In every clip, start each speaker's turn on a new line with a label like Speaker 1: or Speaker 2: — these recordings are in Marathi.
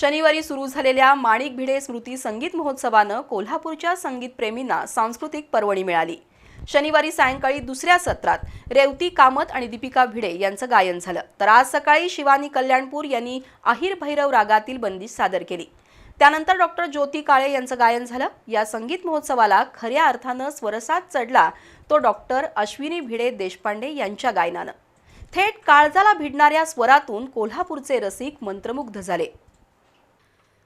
Speaker 1: शनिवारी सुरू झालेल्या माणिक भिडे स्मृती संगीत महोत्सवानं कोल्हापूरच्या संगीतप्रेमींना सांस्कृतिक पर्वणी मिळाली. शनिवारी सायंकाळी दुसऱ्या सत्रात रेवती कामत आणि दीपिका भिडे यांचं गायन झालं. तर आज सकाळी शिवानी कल्याणपूर यांनी अहिर भैरव रागातील बंदिश सादर केली. त्यानंतर डॉक्टर ज्योती काळे यांचं गायन झालं. या संगीत महोत्सवाला खऱ्या अर्थानं स्वरसात चढला तो डॉक्टर अश्विनी भिडे देशपांडे यांच्या गायनानं. थेट काळजाला भिडणाऱ्या स्वरातून कोल्हापूरचे रसिक मंत्रमुग्ध झाले.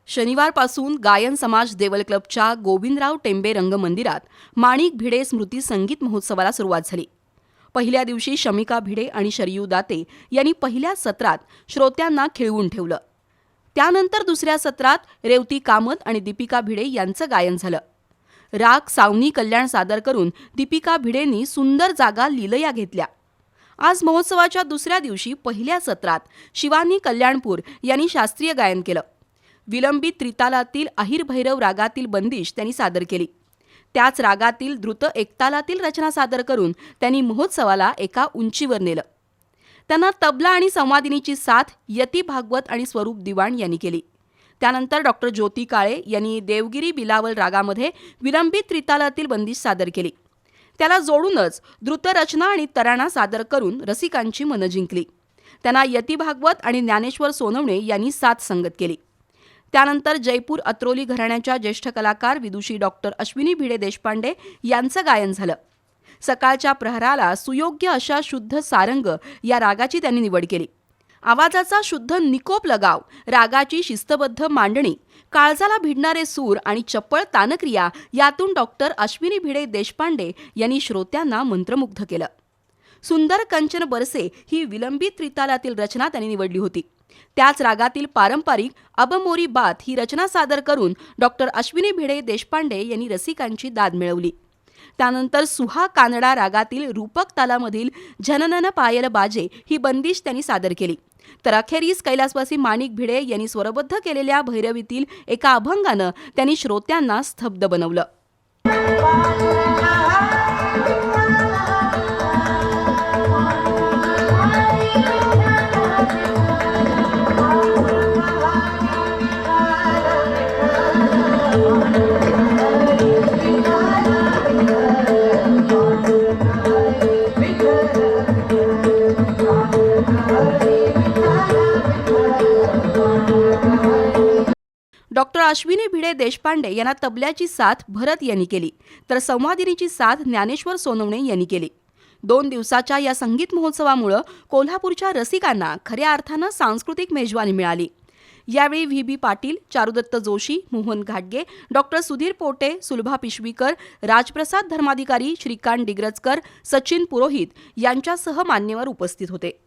Speaker 1: शनिवारपासून गायन समाज देवल क्लबच्या गोविंदराव टेंबे रंगमंदिरात माणिक भिडे स्मृती संगीत महोत्सवाला सुरुवात झाली. पहिल्या दिवशी शमिका भिडे आणि शरयू दाते यांनी पहिल्या सत्रात श्रोत्यांना खिळवून ठेवलं. त्यानंतर दुसऱ्या सत्रात रेवती कामत आणि दीपिका भिडे यांचं गायन झालं. राग सावनी कल्याण सादर करून दीपिका भिडेंनी सुंदर जागा लीलया घेतल्या. आज महोत्सवाच्या दुसऱ्या दिवशी पहिल्या सत्रात शिवानी कल्याणपूर यांनी शास्त्रीय गायन केलं. विलंबित त्रितालातील अहिर भैरव रागातील बंदिश त्यांनी सादर केली. त्याच रागातील द्रुत एकतालातील रचना सादर करून त्यांनी महोत्सवाला एका उंचीवर नेलं. त्यांना तबला आणि संवादिनीची साथ यती भागवत आणि स्वरूप दिवाण यांनी केली. त्यानंतर डॉक्टर ज्योती काळे यांनी देवगिरी बिलावल रागामध्ये विलंबित त्रितालातील बंदिश सादर केली. त्याला जोडूनच द्रुतरचना आणि तराणा सादर करून रसिकांची मनं जिंकली. त्यांना यती भागवत आणि ज्ञानेश्वर सोनवणे यांनी साथ संगत केली. त्यानंतर जयपूर अत्रोली घराण्याच्या ज्येष्ठ कलाकार विदुषी डॉक्टर अश्विनी भिडे देशपांडे यांचं गायन झालं. सकाळच्या प्रहराला सुयोग्य अशा शुद्ध सारंग या रागाची त्यांनी निवड केली. आवाजाचा शुद्ध निकोप लगाव रागाची शिस्तबद्ध मांडणी काळजाला भिडणारे सूर आणि चपळ तानक्रिया यातून डॉक्टर अश्विनी भिडे देशपांडे यांनी श्रोत्यांना मंत्रमुग्ध केलं. सुंदर कंचन बरसे ही विलंबित त्रितालातील रचना त्यांनी निवडली होती. त्याच रागातील पारंपरिक अबमोरी बात ही रचना सादर करून डॉक्टर अश्विनी भिडे देशपांडे यांनी रसिकांची दाद मिळवली. त्यानंतर सुहा कानडा रागातील रूपक तालामधील झननन पायल बाजे ही बंदिश त्यांनी सादर केली. तर अखेरीस कैलासवासी माणिक भिडे यांनी स्वरबद्ध केलेल्या भैरवीतील एका अभंगानं त्यांनी श्रोत्यांना स्तब्ध बनवलं. डॉक्टर अश्विनी भिडे देशपांडे यांना तबल्याची साथ भरत यांनी केली तर संवादिनीची साथ ज्ञानेश्वर सोनवणे यांनी केली. दोन दिवसाच्या या संगीत महोत्सवामुळं कोल्हापूरच्या रसिकांना खऱ्या अर्थानं सांस्कृतिक मेजवानी मिळाली. यावेळी व्ही. बी. पाटील चारुदत्त जोशी मोहन घाटगे डॉक्टर सुधीर पोटे सुलभा पिशवीकर राजप्रसाद धर्माधिकारी श्रीकांत डिग्रजकर सचिन पुरोहित यांच्यासह मान्यवर उपस्थित होते.